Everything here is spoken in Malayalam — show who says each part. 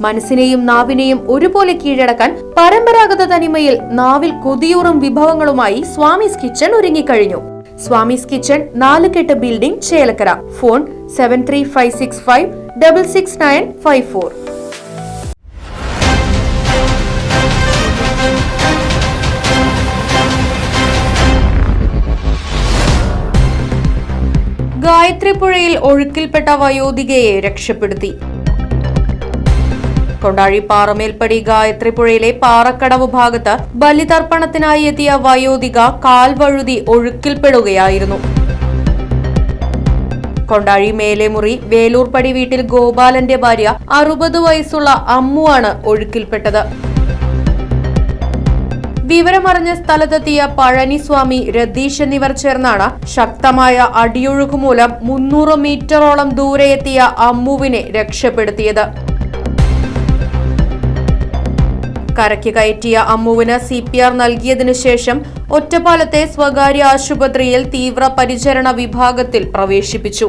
Speaker 1: മനസ്സിനെയും നാവിനെയും ഒരുപോലെ കീഴടക്കാൻ പരമ്പരാഗത തനിമയിൽ നാവിൽ കൊതിയൂറും വിഭവങ്ങളുമായി സ്വാമിസ് കിച്ചൺ ഒരുങ്ങിക്കഴിഞ്ഞു. Swami's kitchen Nalukettu building Chelakkara. Phone seven three five six five double six nine five four Gayathri പുഴയിൽ ഒഴുക്കിൽപ്പെട്ട വയോധികയെ രക്ഷപ്പെടുത്തി. കൊണ്ടാഴി പാറമേൽപ്പടി ഗായത്രി പുഴയിലെ പാറക്കടവ് ഭാഗത്ത് ബലിതർപ്പണത്തിനായി എത്തിയ വയോധിക കാൽവഴുതി ഒഴുക്കിൽപ്പെടുകയായിരുന്നു. കൊണ്ടാഴി മേലെമുറി വേലൂർപ്പടി വീട്ടിൽ ഗോപാലന്റെ ഭാര്യ അറുപത് വയസ്സുള്ള അമ്മുവാണ് ഒഴുക്കിൽപ്പെട്ടത്. വിവരമറിഞ്ഞ സ്ഥലത്തെത്തിയ പഴനിസ്വാമി രതീഷ് എന്നിവർ ചേർന്നാണ് ശക്തമായ അടിയൊഴുക്ക് മൂലം മുന്നൂറ് മീറ്ററോളം ദൂരെ എത്തിയ അമ്മുവിനെ രക്ഷപ്പെടുത്തിയത്. കരയ്ക്ക് കയറ്റിയ അമ്മുവിന് സി പി ആർ നൽകിയതിനു ശേഷം ഒറ്റപ്പാലത്തെ സ്വകാര്യ ആശുപത്രിയിൽ തീവ്രപരിചരണ വിഭാഗത്തിൽ പ്രവേശിപ്പിച്ചു.